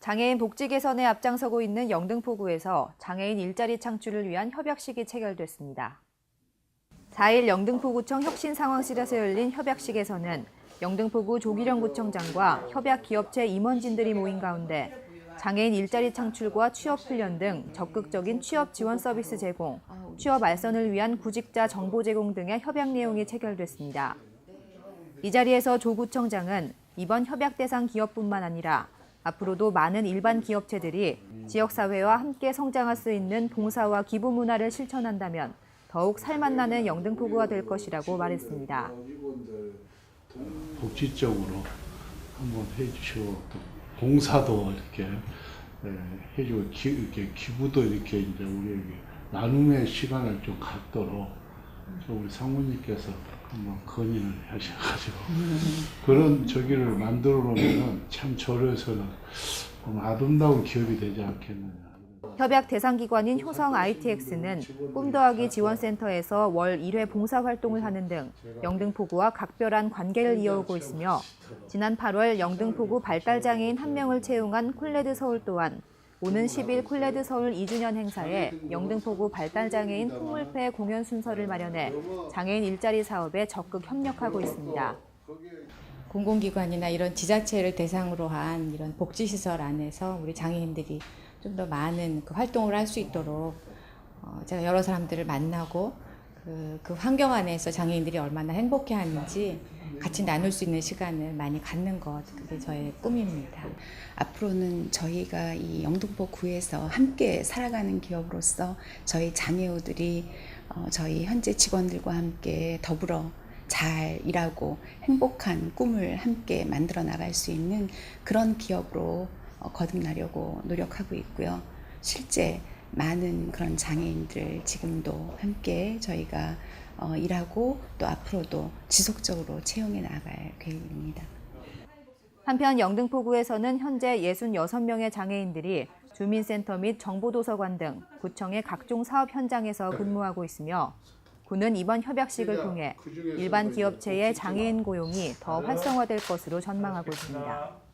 장애인 복지 개선에 앞장서고 있는 영등포구에서 장애인 일자리 창출을 위한 협약식이 체결됐습니다. 4일 영등포구청 혁신상황실에서 열린 협약식에서는 영등포구 조기령 구청장과 협약 기업체 임원진들이 모인 가운데 장애인 일자리 창출과 취업 훈련 등 적극적인 취업 지원 서비스 제공, 취업 알선을 위한 구직자 정보 제공 등의 협약 내용이 체결됐습니다. 이 자리에서 조 구청장은 이번 협약 대상 기업뿐만 아니라 앞으로도 많은 일반 기업체들이 지역사회와 함께 성장할 수 있는 봉사와 기부 문화를 실천한다면 더욱 살맛나는 영등포구가 될 것이라고 말했습니다. 복지적으로 한번 해주시고 또 봉사도 이렇게 예, 해주고 기, 이렇게 기부도 이렇게 이제 우리에게 나눔의 시간을 좀 갖도록 좀 우리 상무님께서 한번 건의를 하셔가지고 그런 저기를 만들어 놓으면 참 저로서는 좀 아름다운 기업이 되지 않겠느냐. 협약 대상 기관인 효성 ITX는 꿈더하기 지원센터에서 월 1회 봉사 활동을 하는 등 영등포구와 각별한 관계를 이어오고 있으며 지난 8월 영등포구 발달 장애인 한 명을 채용한 콜레드 서울 또한 오는 10일 콜레드 서울 2주년 행사에 영등포구 발달장애인 풍물패 공연 순서를 마련해 장애인 일자리 사업에 적극 협력하고 있습니다. 공공기관이나 이런 지자체를 대상으로 한 이런 복지시설 안에서 우리 장애인들이 좀 더 많은 그 활동을 할 수 있도록 어, 제가 여러 사람들을 만나고 그, 그 환경 안에서 장애인들이 얼마나 행복해 하는지 같이 나눌 수 있는 시간을 많이 갖는 것 그게 저의 꿈입니다. 앞으로는 저희가 이 영등포 구에서 함께 살아가는 기업으로서 저희 장애우들이 어, 저희 현재 직원들과 함께 더불어 잘 일하고 행복한 꿈을 함께 만들어 나갈 수 있는 그런 기업으로 어, 거듭나려고 노력하고 있고요. 실제 많은 그런 장애인들 지금도 함께 저희가 어, 일하고 또 앞으로도 지속적으로 채용해 나갈 계획입니다. 한편 영등포구에서는 현재 66명의 장애인들이 주민센터 및 정보도서관 등 구청의 각종 사업 현장에서 근무하고 있으며 구는 이번 협약식을 통해 일반 기업체의 장애인 고용이 더 활성화될 것으로 전망하고 있습니다.